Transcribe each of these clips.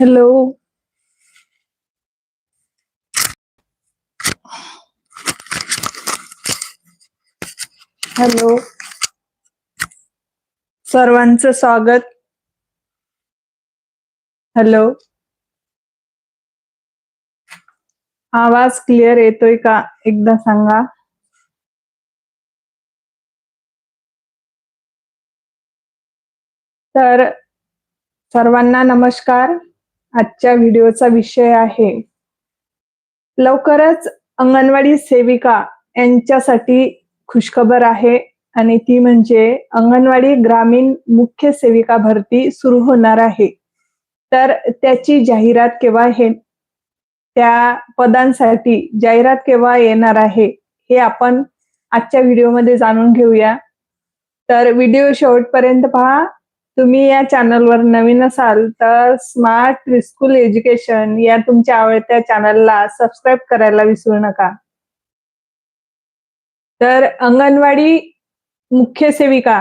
Hello hello सर्वांचं स्वागत. Hello आवाज क्लिअर येतोय का? एकदा सांगा. तर सर्वांना नमस्कार. आजच्या व्हिडिओचा विषय आहे. लवकरच अंगणवाडी सेविका यांच्यासाठी खुशखबर आहे आणि ती म्हणजे अंगणवाडी ग्रामीण मुख्य सेविका भरती सुरू होणार आहे. तर त्याची जाहिरात केव्हा हे त्या पदांसाठी जाहिरात केव्हा येणार आहे हे आपण आजच्या व्हिडिओमध्ये जाणून घेऊया. तर व्हिडिओ शेवटपर्यंत पहा. तुम्ही या चॅनलवर नवीन असाल तर स्मार्ट प्रिस्कूल एज्युकेशन या तुमच्या आवडत्या चॅनलला सबस्क्राईब करायला विसरू नका. तर अंगणवाडी मुख्य सेविका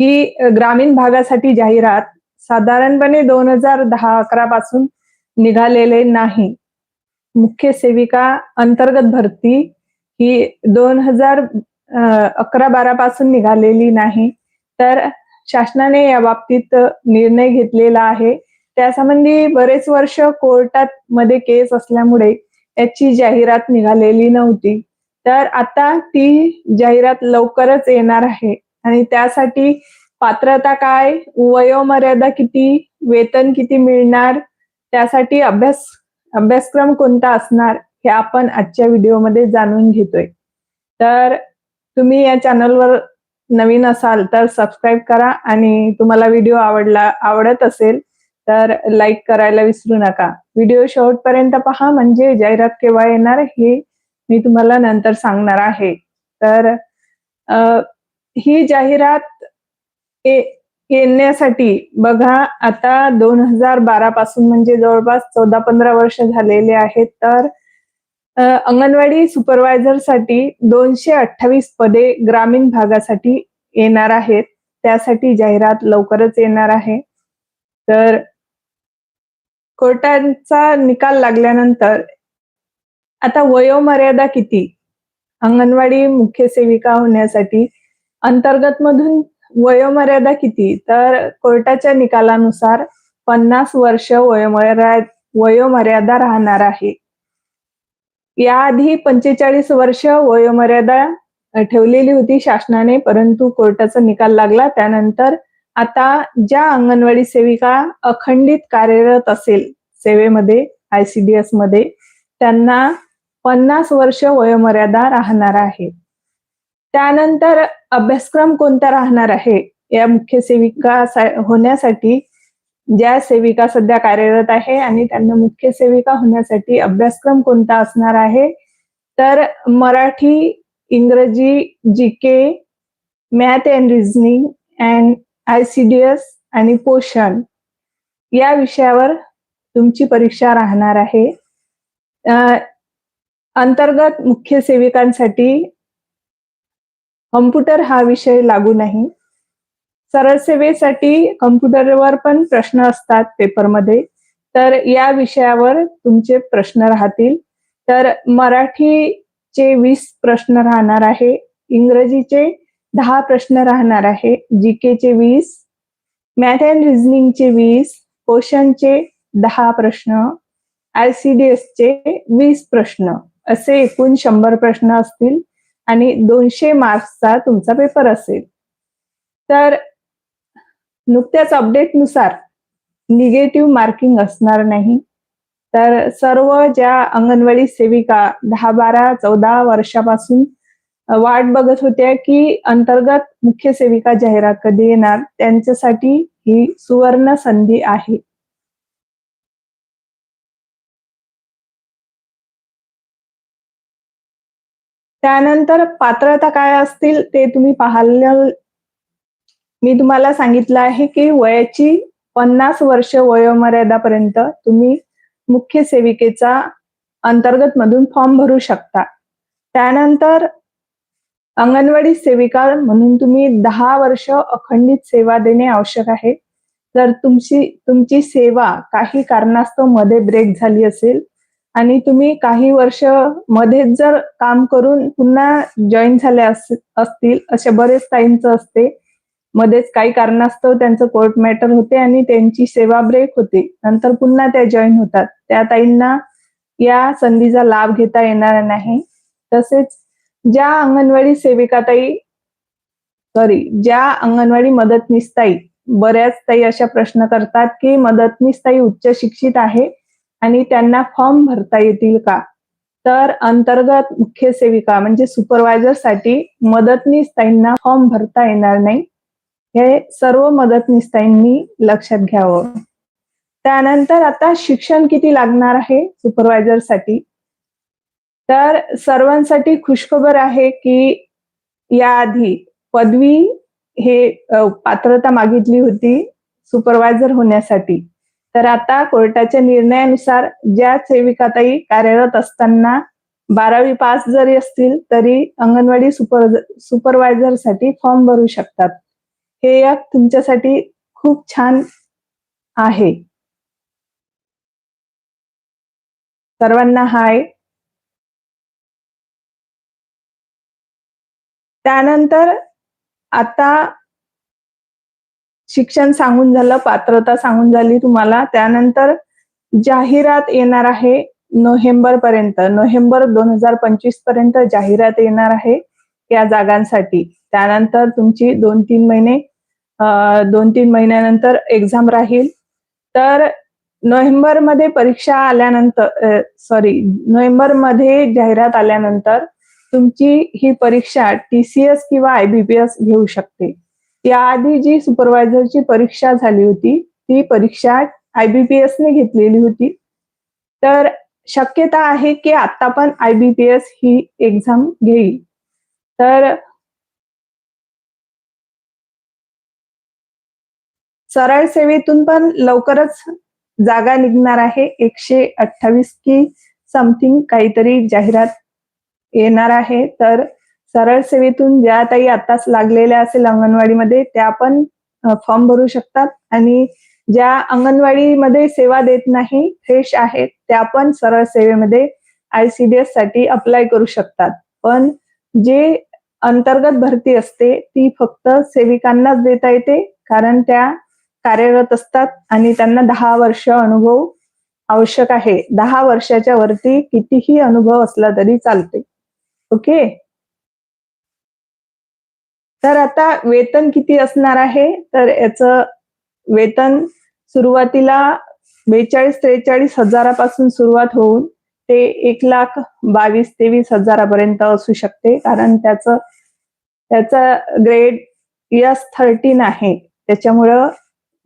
ही ग्रामीण भागासाठी जाहिरात साधारणपणे दोन हजार दहा अकरा पासून निघालेले नाही. मुख्य सेविका अंतर्गत भरती ही दोन हजार अकरा बारा पासून निघालेली नाही. तर शासनाने या बाबतीत निर्णय घेतलेला आहे. त्यासंबंधी बरेच वर्ष कोर्टात मध्ये केस असल्यामुळे याची जाहिरात निघालेली नव्हती. तर आता ती जाहिरात लवकरच येणार आहे आणि त्यासाठी पात्रता काय वयोमर्यादा किती वेतन किती मिळणार त्यासाठी अभ्यास अभ्यासक्रम कोणता असणार हे आपण आजच्या व्हिडिओमध्ये जाणून घेतोय. तर तुम्ही या चॅनलवर नवीन असाल तर सबस्क्राईब करा आणि तुम्हाला व्हिडिओ आवडला आवडत असेल तर लाईक करायला विसरू नका. व्हिडिओ शेवटपर्यंत पहा म्हणजे जाहिरात केव्हा येणार हे मी तुम्हाला नंतर सांगणार आहे. तर ही जाहिरात येण्यासाठी बघा आता दोन हजार बारा पासून म्हणजे जवळपास चौदा पंधरा वर्ष झालेले आहेत तर अंगणवाडी सुपरवायझरसाठी दोनशे अठ्ठावीस पदे ग्रामीण भागासाठी येणार आहेत. त्यासाठी जाहिरात लवकरच येणार आहे. तर कोर्टाचा निकाल लागल्यानंतर आता वयोमर्यादा किती? अंगणवाडी मुख्य सेविका होण्यासाठी अंतर्गत मधून वयोमर्यादा किती? तर कोर्टाच्या निकालानुसार पन्नास वर्ष वयोमर्या वयोमर्यादा राहणार आहे. याआधी पंचेचाळीस वर्ष वयोमर्यादा ठेवलेली होती शासनाने परंतु कोर्टाचा निकाल लागला. त्यानंतर आता ज्या अंगणवाडी सेविका अखंडित कार्यरत असेल सेवेमध्ये आयसीडीएसमध्ये त्यांना पन्नास वर्ष वयोमर्यादा राहणार आहे. त्यानंतर अभ्यासक्रम कोणता राहणार आहे? या मुख्य सेविका होण्यासाठी ज्या सेविका सध्या कार्यरत आहे आणि त्यांना मुख्य सेविका होण्यासाठी अभ्यासक्रम कोणता असणार आहे? तर मराठी इंग्रजी G K math and reasoning and I C D S आणि पोषण या विषयावर तुमची परीक्षा राहणार आहे. अंतर्गत मुख्य सेविकांसाठी कम्प्युटर हा विषय लागू नाही. सरळ सेवेसाठी कम्प्युटरवर पण प्रश्न असतात पेपरमध्ये. तर या विषयावर तुमचे प्रश्न राहतील. तर मराठीचे वीस प्रश्न राहणार आहे. इंग्रजीचे दहा प्रश्न राहणार आहे. जी केचे वीस मॅथ अँड रिझनिंगचे वीस क्वेश्चनचे दहा प्रश्न आय सी डी एसचे वीस प्रश्न असे एकूण शंभर प्रश्न असतील आणि दोनशे मार्क्सचा तुमचा पेपर असेल. तर नुकत्याच अपडेटनुसार निगेटिव्ह मार्किंग असणार नाही. तर सर्व ज्या अंगणवाडी सेविका दहा बारा चौदा वर्षापासून वाट बघत होत्या की अंतर्गत मुख्य सेविका जाहिरात कधी येणार त्यांच्यासाठी ही सुवर्ण संधी आहे. त्यानंतर पात्रता काय असतील ते तुम्ही पाहिलं मी तुम्हाला सांगितलं आहे की वयाची पन्नास वर्ष वयोमर्यादापर्यंत तुम्ही मुख्य सेविकेचा अंतर्गत मधून फॉर्म भरू शकता. त्यानंतर अंगणवाडी सेविका म्हणून तुम्ही दहा वर्ष अखंडित सेवा देणे आवश्यक आहे. जर तुमची तुमची सेवा काही कारणास्तवमध्ये ब्रेक झाली असेल आणि तुम्ही काही वर्ष मध्येच जर काम करून पुन्हा जॉईन झाले असतील असे बरेच टाइमचं असते. मध्येच काही कारणास्तव त्यांचं कोर्ट मॅटर होते आणि त्यांची सेवा ब्रेक होते. नंतर पुन्हा त्या जॉईन होतात. त्या ताईंना या संधीचा लाभ घेता येणार नाही. तसेच ज्या अंगणवाडी सेविकाताई सॉरी ज्या अंगणवाडी मदतनीसताई बऱ्याच ताई अशा प्रश्न करतात की मदतनीसताई उच्च शिक्षित आहे आणि त्यांना फॉर्म भरता येतील का? तर अंतर्गत मुख्य सेविका म्हणजे सुपरवायझरसाठी मदतनीस ताईंना फॉर्म भरता येणार नाही. हे सर्व मदतनीसताईंनी लक्षात घ्यावं. त्यानंतर आता शिक्षण किती लागणार आहे सुपरवायझरसाठी तर सर्वांसाठी खुशखबर आहे की याआधी पदवी हे पात्रता मागितली होती सुपरवायझर होण्यासाठी. तर आता कोर्टाच्या निर्णयानुसार ज्या सेविकाताई कार्यरत असताना बारावी पास जरी असतील तरी अंगणवाडी सुपर सुपरवायझरसाठी फॉर्म भरू शकतात. हे एक तुमच्यासाठी खूप छान आहे. सर्वांना हाय त्यानंतर आता शिक्षण सांगून झालं पात्रता सांगून झाली तुम्हाला. त्यानंतर जाहिरात येणार आहे नोव्हेंबर पर्यंत. नोव्हेंबर दोन हजार पंचवीसपर्यंत जाहिरात येणार आहे या जागांसाठी. त्यानंतर तुमची दोन तीन महिने दोन तीन महिन्यानंतर एक्झाम राहील. तर नोव्हेंबरमध्ये परीक्षा आल्यानंतर सॉरी नोव्हेंबरमध्ये जाहिरात आल्यानंतर तुमची ही परीक्षा टीसीएस किंवा आयबीपीएस घेऊ शकते. याआधी जी सुपरवायझरची परीक्षा झाली होती ती परीक्षा आयबीपीएस ने घेतलेली होती. तर शक्यता आहे की आता पण आयबीपीएस ही एक्झाम घेईल. तर सरळ सेवेतून पण लवकरच जागा निघणार आहे. एकशे अठ्ठावीस की समथिंग काहीतरी जाहिरात येणार आहे. तर सरळ सेवेतून ज्या ताई आताच लागलेल्या असेल अंगणवाडीमध्ये त्या पण फॉर्म भरू शकतात. आणि ज्या अंगणवाडीमध्ये सेवा देत नाही फ्रेश आहेत त्या पण सरळ सेवेमध्ये आयसीडीएससाठी अप्लाय करू शकतात. पण जे अंतर्गत भरती असते ती फक्त सेविकांनाच देता येते. कारण त्या कार्यरत असतात आणि त्यांना दहा वर्ष अनुभव आवश्यक आहे. दहा वर्षाच्या वरती कितीही अनुभव असला तरी चालते. ओके? तर आता वेतन किती असणार आहे? तर याचं वेतन सुरुवातीला बेचाळीस त्रेचाळीस हजारापासून सुरुवात होऊन ते एक लाख बावीस तेवीस हजारापर्यंत असू शकते. कारण त्याचं त्याचा ग्रेड यस थर्टीन आहे. त्याच्यामुळं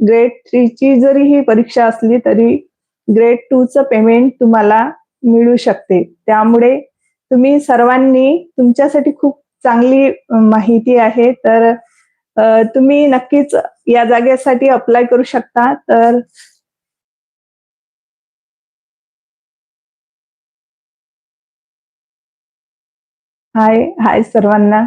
ग्रेड थ्रीची जरी ही परीक्षा असली तरी ग्रेड टूचं पेमेंट तुम्हाला मिळू शकते. त्यामुळे तुम्ही सर्वांनी तुमच्यासाठी खूप चांगली माहिती आहे. तर तुम्ही नक्कीच या जागेसाठी अप्लाय करू शकता. तर हाय हाय सर्वांना.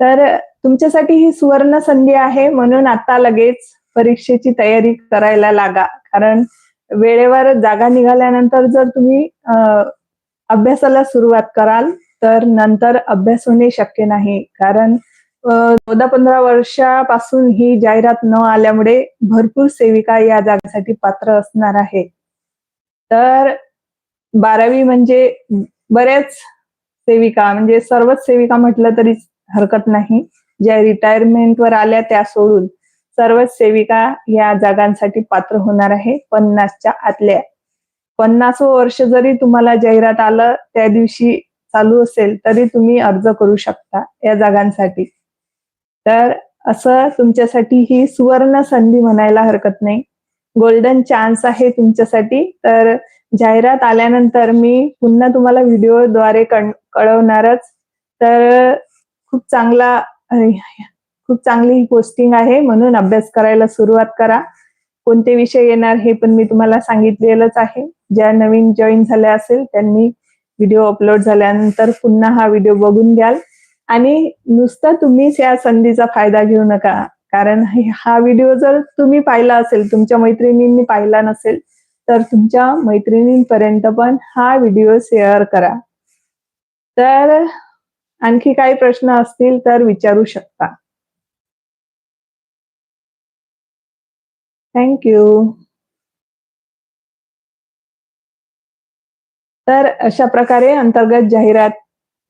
तर तुमच्यासाठी ही सुवर्ण संधी आहे. म्हणून आता लगेच परीक्षेची तयारी करायला लागा. कारण वेळेवर जागा निघाल्यानंतर जर तुम्ही अभ्यासाला सुरुवात कराल तर नंतर अभ्यास होणे शक्य नाही. कारण चौदा पंधरा वर्षापासून ही जाहिरात न आल्यामुळे भरपूर सेविका या जागेसाठी पात्र असणार आहे तर बारावी म्हणजे बऱ्याच सेविका म्हणजे सर्वच सेविका म्हटलं तरी हरकत नाही. ज्या रिटायरमेंटवर आल्या त्या सोडून. सर्वच सेविका या जागांसाठी पात्र होणार आहे. पन्नासच्या आतल्या. पन्नास वर्ष जरी तुम्हाला जाहिरात आलं त्या दिवशी चालू असेल तरी तुम्ही अर्ज करू शकता या जागांसाठी. तर असं तुमच्यासाठी ही सुवर्ण संधी म्हणायला हरकत नाही. गोल्डन चान्स आहे तुमच्यासाठी. तर जाहिरात आल्यानंतर मी पुन्हा तुम्हाला व्हिडिओद्वारे कळवणारच. तर खूप चांगला खूप चांगली पोस्टिंग आहे. म्हणून अभ्यास करायला सुरुवात करा. कोणते विषय येणार हे पण मी तुम्हाला सांगितलेलंच आहे. ज्या नवीन जॉईन झाल्या असेल त्यांनी व्हिडिओ अपलोड झाल्यानंतर पुन्हा हा व्हिडिओ बघून घ्याल. आणि नुसतं तुम्हीच या संधीचा फायदा घेऊ नका. कारण हा व्हिडिओ जर तुम्ही पाहिला असेल तुमच्या मैत्रिणींनी पाहिला नसेल तर तुमच्या मैत्रिणींपर्यंत पण हा व्हिडिओ शेअर करा. तर आणखी काही प्रश्न असतील तर विचारू शकता. थँक्यू तर अशा प्रकारे अंतर्गत जाहिरात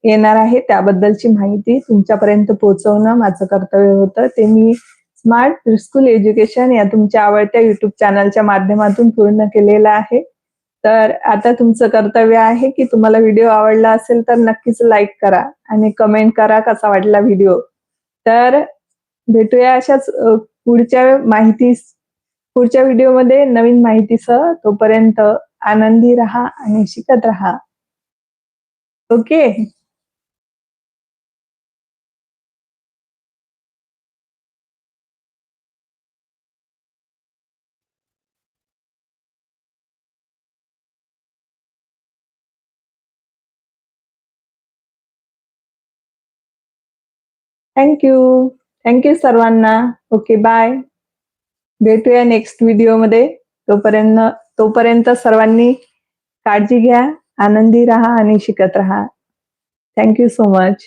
येणार आहे त्याबद्दलची माहिती तुमच्यापर्यंत पोहोचवणं माझं कर्तव्य होतं. ते मी स्मार्ट प्रिस्कूल एज्युकेशन या तुमच्या आवडत्या युट्यूब चॅनलच्या माध्यमातून पूर्ण केलेलं आहे. तर आता तुमचं कर्तव्य आहे की तुम्हाला व्हिडिओ आवडला असेल तर नक्कीच लाईक करा आणि कमेंट करा कसा वाटला व्हिडिओ तर भेटूया अशाच पुढच्या माहिती पुढच्या व्हिडिओमध्ये नवीन माहितीसह तोपर्यंत आनंदी राहा आणि शिकत राहा. Okay? Thank you thank you सर्वांना. ओके बाय भेटूया नेक्स्ट व्हिडिओमध्ये तोपर्यंत तोपर्यंत सर्वांनी काळजी घ्या आनंदी राहा आणि शिकत राहा. Thank you so much